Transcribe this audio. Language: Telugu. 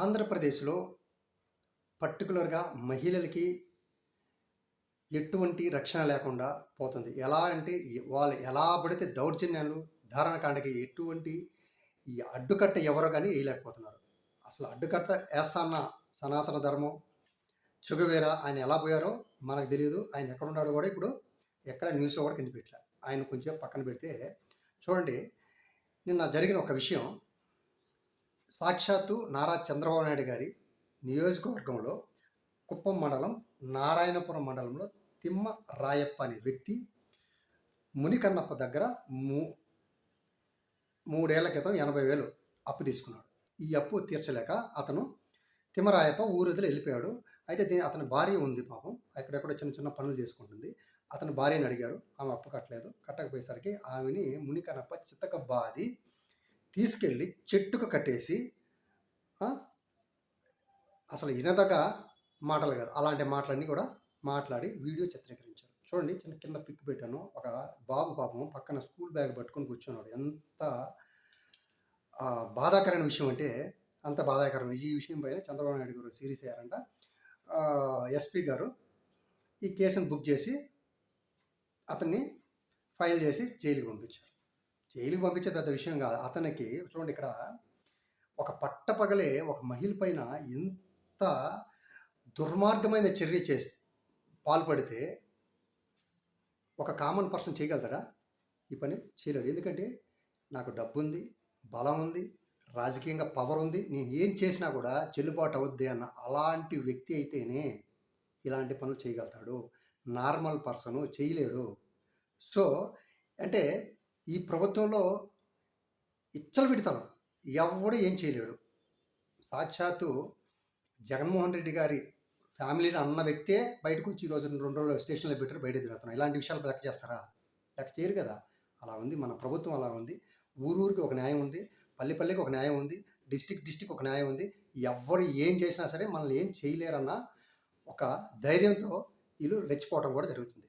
ఆంధ్రప్రదేశ్లో పర్టికులర్గా మహిళలకి ఎటువంటి రక్షణ లేకుండా పోతుంది. ఎలా అంటే వాళ్ళు ఎలా పడితే దౌర్జన్యాలు ధారణకాండకి ఎటువంటి ఈ అడ్డుకట్ట ఎవరో కానీ వేయలేకపోతున్నారు. అసలు అడ్డుకట్ట వేస్తాన్న సనాతన ధర్మం చుగవేర ఆయన ఎలా పోయారో మనకు తెలియదు. ఆయన ఎక్కడున్నాడో కూడా ఇప్పుడు ఎక్కడ న్యూస్లో కూడా కింద పెట్టలే ఆయన కొంచెం పక్కన పెడితే చూడండి నిన్న జరిగిన ఒక విషయం సాక్షాత్తు నారా చంద్రబాబు నాయుడు గారి నియోజకవర్గంలో కుప్పం మండలం నారాయణపురం మండలంలో తిమ్మ రాయప్ప అనే వ్యక్తి మునికన్నప్ప దగ్గర మూ మూడేళ్ళ క్రితం ఎనభై వేలు అప్పు తీసుకున్నాడు. ఈ అప్పు తీర్చలేక అతను తిమ్మరాయప్ప ఊరిదిలో వెళ్ళిపోయాడు. అయితే అతని భార్య ఉంది పాపం. ఎక్కడెక్కడో చిన్న చిన్న పనులు చేసుకుంటుంది. అతని భార్యని అడిగారు. ఆమె అప్పు కట్టలేదు. కట్టకపోయేసరికి ఆమెని మునికన్నప్ప చిత్తక బాది తీసుకెళ్ళి చెట్టుకు కట్టేసి అసలు వినదగ మాటలు కాదు. అలాంటి మాటలన్నీ కూడా మాట్లాడి వీడియో చిత్రీకరించారు. చూడండి చిన్న కింద పిక్ పెట్టాను. ఒక బాబు పాపం పక్కన స్కూల్ బ్యాగ్ పట్టుకొని కూర్చున్నాడు. ఎంత బాధాకరమైన విషయం అంటే అంత బాధాకరం. ఈ విషయం పైన చంద్రబాబు నాయుడు గారు సీరియస్ అయ్యారంట. ఎస్పీ గారు ఈ కేసును బుక్ చేసి అతన్ని ఫైల్ చేసి జైలుకి పంపించారు. జైలుకి పంపించే పెద్ద విషయం కాదు. అతనికి చూడండి ఇక్కడ ఒక పట్టపగలే ఒక మహిళ పైన ఎంత దుర్మార్గమైన చర్య చేసి పాల్పడితే ఒక కామన్ పర్సన్ చేయగలుగుతాడా? ఈ పని చేయలేడు. ఎందుకంటే నాకు డబ్బు ఉంది బలం ఉంది రాజకీయంగా పవర్ ఉంది నేను ఏం చేసినా కూడా చెల్లుబాటు అవుద్ది అన్న అలాంటి వ్యక్తి అయితేనే ఇలాంటి పనులు చేయగలుగుతాడు. నార్మల్ పర్సను చేయలేడు. సో అంటే ఈ ప్రభుత్వంలో ఇచ్చలు పెడతాను ఎవడు ఏం చేయలేడు. సాక్షాత్తు జగన్మోహన్ రెడ్డి గారి ఫ్యామిలీని అన్న వ్యక్తే బయటకు వచ్చి ఈరోజు రెండు రోజులు స్టేషన్లో పెట్టారు బయట తిరుగుతున్నాం ఇలాంటి విషయాలు లెక్క చేస్తారా? లెక్క చేయరు కదా. అలా ఉంది. మన ప్రభుత్వం అలా ఉంది. ఊరూరికి ఒక న్యాయం ఉంది. పల్లె పల్లెకి ఒక న్యాయం ఉంది. డిస్టిక్ డిస్టిక్ ఒక న్యాయం ఉంది. ఎవరు ఏం చేసినా సరే మనల్ని ఏం చేయలేరన్న ఒక ధైర్యంతో వీళ్ళు రెచ్చిపోవడం కూడా జరుగుతుంది.